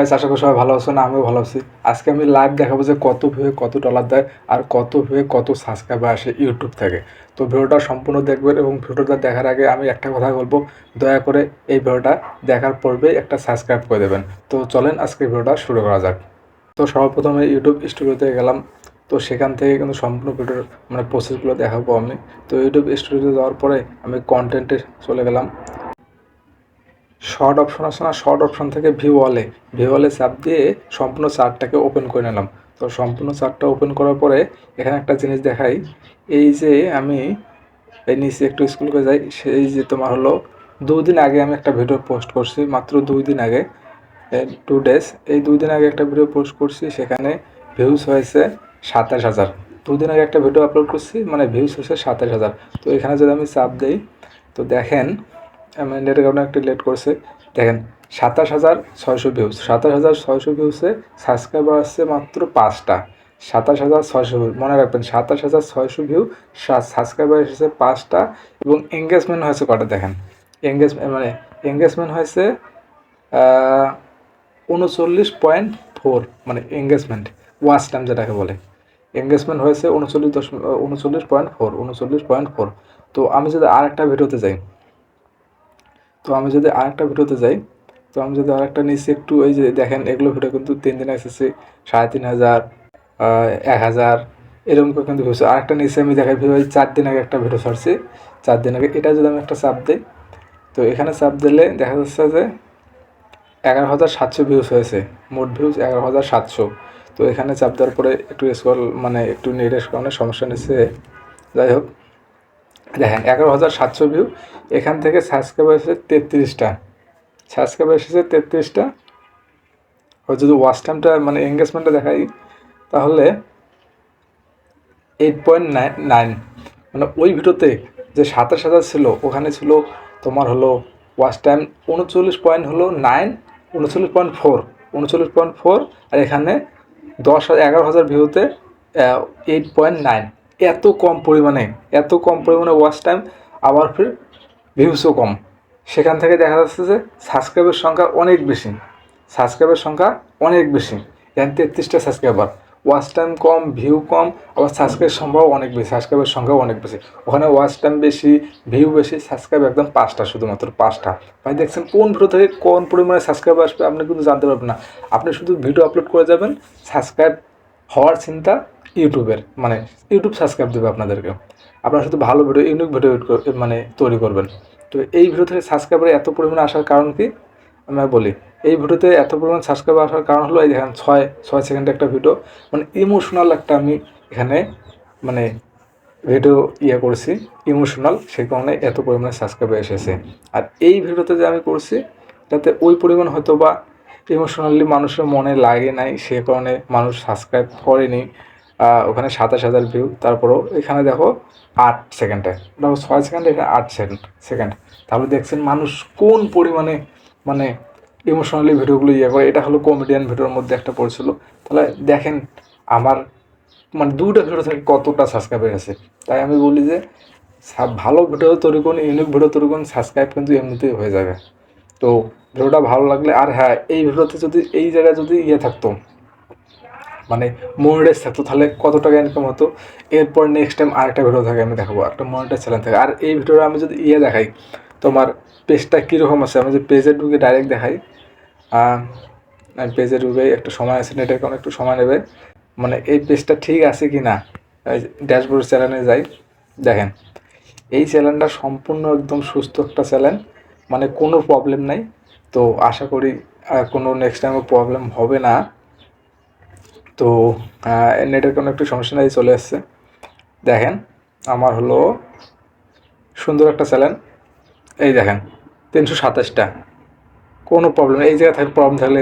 Guys আশা করি সবাই ভালো আছেন আমিও ভালো আছি। আজকে আমি লাইভ দেখাবো যে কত ভিউয়ে কত ডলার দেয় আর কত ভিউয়ে কত সাবস্ক্রাইবার আসে ইউটিউব থেকে। তো ভিডিওটা সম্পূর্ণ দেখবেন এবং ভিডিওটা দেখার আগে আমি একটা কথা বলব, দয়া করে এই ভিডিওটা দেখার পূর্বেই একটা সাবস্ক্রাইব করে দেবেন। তো চলেন আজকে ভিডিওটা শুরু করা যাক। তো সর্বপ্রথমে ইউটিউব স্টুডিওতে গেলাম। তো সেখান থেকে কিন্তু সম্পূর্ণ ভিডিওর মানে প্রসেসগুলো দেখাবো আমি। তো ইউটিউব স্টুডিওতে যাওয়ার পরে আমি কন্টেন্টে চলে গেলাম। শর্ট অপশন আছে না শর্ট অপশন থেকে ভিউ ওয়ালে ভিউ ওয়ালে চাপ দিয়ে সম্পূর্ণ চার্টটাকে ওপেন করে নিলাম। তো সম্পূর্ণ চার্টটা ওপেন করার পরে এখানে একটা জিনিস দেখাই। এই যে আমি এই নিচে একটু স্কুল করে যাই, সেই যে তোমার হলো দুদিন আগে আমি একটা ভিডিও পোস্ট করছি, মাত্র দুই দিন আগে টু ডেজ এই দুই দিন আগে একটা ভিডিও পোস্ট করছি, সেখানে ভিউজ হয়েছে সাতাশ হাজার। দুদিন আগে একটা ভিডিও আপলোড করছি মানে ভিউজ হয়েছে সাতাশ হাজার। তো এখানে যদি আমি চাপ দিই, তো দেখেন আমি নেটের কারণে একটু লেট করছে। দেখেন, সাতাশ হাজার ছয়শো ভিউজ সাতাশ হাজার ছয়শো ভিউসে সাবস্ক্রাইবার আসছে মাত্র পাঁচটা। সাতাশ হাজার ছয়শো ভিউ মনে রাখবেন, সাতাশ হাজার ছয়শো ভিউ সাবস্ক্রাইবার এসেছে পাঁচটা এবং এঙ্গেজমেন্ট হয়েছে কটা? দেখেন এঙ্গেজমেন্ট মানে এঙ্গেজমেন্ট হয়েছে উনচল্লিশ পয়েন্ট ফোর মানে এঙ্গেজমেন্ট ওয়াচ টাইম যেটাকে বলে। এঙ্গেজমেন্ট হয়েছে উনচল্লিশ দশমিক উনচল্লিশ পয়েন্ট ফোর উনচল্লিশ পয়েন্ট ফোর তো আমি যদি আর একটা ভিডিওতে যাই তো আমি যদি আরেকটা ভিডিওতে যাই, তো আমি যদি আরেকটা নিচে একটু ওই যে দেখেন, এগুলো ভিডিও কিন্তু তিন দিন এসেছে, সাড়ে তিন হাজার এক হাজার, এরকম করে কিন্তু ভিউস আরেকটা নিচে আমি দেখাই ভিডিও চার দিন আগে একটা ভিডিও ছাড়ছি। চার দিন আগে, এটা যদি আমি একটা চাপ দিই, তো এখানে চাপ দিলে দেখা যাচ্ছে যে এগারো হাজার সাতশো ভিউস হয়েছে, মোট ভিউজ এগারো হাজার সাতশো। তো এখানে চাপ দেওয়ার পরে একটু স্কল মানে একটু নেটের কারণে সমস্যা নিচ্ছে। যাই হোক দেখেন, এগারো হাজার সাতশো ভিউ এখান থেকে সাবস্ক্রাইবার এসেছে তেত্রিশটা। সাবস্ক্রাইবার এসেছে তেত্রিশটা। ও যদি ওয়াচ টাইমটা মানে এঙ্গেজমেন্টটা দেখাই, তাহলে এইট পয়েন্ট নাইন নাইন মানে ওই ভিডিওতে যে সাতাশ হাজার ছিল, ওখানে ছিল তোমার হলো ওয়াচ টাইম উনচল্লিশ পয়েন্ট হলো নাইন উনচল্লিশ পয়েন্ট ফোর উনচল্লিশ পয়েন্ট ফোর আর এখানে দশ হাজার, এগারো হাজার ভিউতে এইট পয়েন্ট নাইন এত কম পরিমাণে, এত কম পরিমাণে ওয়াচ টাইম আবার ফির ভিউসও কম। সেখান থেকে দেখা যাচ্ছে যে সাবস্ক্রাইবের সংখ্যা অনেক বেশি। সাবস্ক্রাইবের সংখ্যা অনেক বেশি। এখানে তেত্রিশটা সাবস্ক্রাইবার ওয়াচ টাইম কম ভিউ কম, আবার সাবস্ক্রাইব সংখ্যাও অনেক বেশি। সাবস্ক্রাইবের সংখ্যাও অনেক বেশি। ওখানে ওয়াচ টাইম বেশি ভিউ বেশি সাবস্ক্রাইব একদম পাঁচটা শুধুমাত্র, পাঁচটা। ভাই, দেখছেন কোন ভিডিও থেকে কোন পরিমাণে সাবস্ক্রাইব আসবে আপনি কিন্তু জানতে পারবেন না। আপনি শুধু ভিডিও আপলোড করে যাবেন সাবস্ক্রাইব হওয়ার চিন্তা ইউটিউবের মানে ইউটিউব সাবস্ক্রাইব দেবে আপনাদেরকে। আপনারা শুধু ভালো ভিডিও, ইউনিক ভিডিও মানে তৈরি করবেন। তো এই ভিডিও থেকে সাবস্ক্রাইবার এত পরিমাণে আসার কারণ কি? আমি বলি, এই ভিডিওতে এত পরিমাণ সাবস্ক্রাইবার আসার কারণ হলো, এই দেখেন, ছয় ছয় সেকেন্ডের একটা ভিডিও। মানে ইমোশনাল একটা আমি এখানে মানে ভিডিও ইয়ে করছি ইমোশনাল সেই কারণে এত পরিমাণে সাবস্ক্রাইবার এসেছে। আর এই ভিডিওতে যে আমি করছি যাতে ওই পরিমাণ হয়তো বা ইমোশনালি মানুষের মনে লাগে নাই, সে কারণে মানুষ সাবস্ক্রাইব করেনি। ওখানে সাতাশ হাজার ভিউ তারপরেও এখানে দেখো আট সেকেন্ডে দেখো ছয় সেকেন্ড এখানে আট সেকেন্ড সেকেন্ড তাহলে দেখছেন মানুষ কোন পরিমাণে মানে ইমোশনালি ভিডিওগুলো ইয়ে করে, এটা হলো কমেডিয়ান ভিডিওর মধ্যে একটা পড়ছিল। তাহলে দেখেন আমার মানে দুটো ভিডিও থেকে কতটা সাবস্ক্রাইবার আছে তাই আমি বলি যে ভালো ভিডিও তৈরি করুন ইউনিক ভিডিও তৈরি করুন সাবস্ক্রাইব কিন্তু এমনিতেই হয়ে যাবে। তো ভিডিওটা ভালো লাগলে, আর হ্যাঁ এই ভিডিওতে যদি এই জায়গায় যদি ইয়ে থাকতো মানে মনিটাইজ থাকতো তাহলে কত টাকা ইনকাম হতো? এরপর নেক্সট টাইম আরেকটা ভিডিও থাকে, আমি দেখাবো, একটা মনিটাইজ চ্যানেল থাকে। আর এই ভিডিওটা আমি যদি ইয়ে দেখাই, তোমার পেজটা কীরকম আছে? আমি যদি পেজে ঢুকে ডাইরেক্ট দেখাই পেজে ঢুকে একটু সময় আছে নেটের কারণে একটু সময় নেবে। মানে এই পেজটা ঠিক আছে কি না? ড্যাশবোর্ড চ্যানেলে যাই, দেখেন। এই চ্যানেলটা সম্পূর্ণ একদম সুস্থ একটা চ্যানেল মানে কোনো প্রবলেম নাই। তো আশা করি কোনো নেক্সট টাইমও প্রবলেম হবে না। তো নেটের কোনো একটু সমস্যা নাই, চলে আসছে। দেখেন, আমার হলো সুন্দর একটা চ্যানেল এই দেখেন, তিনশো সাতাশটা। কোনো প্রবলেম এই জায়গায় থাকলে প্রবলেম থাকলে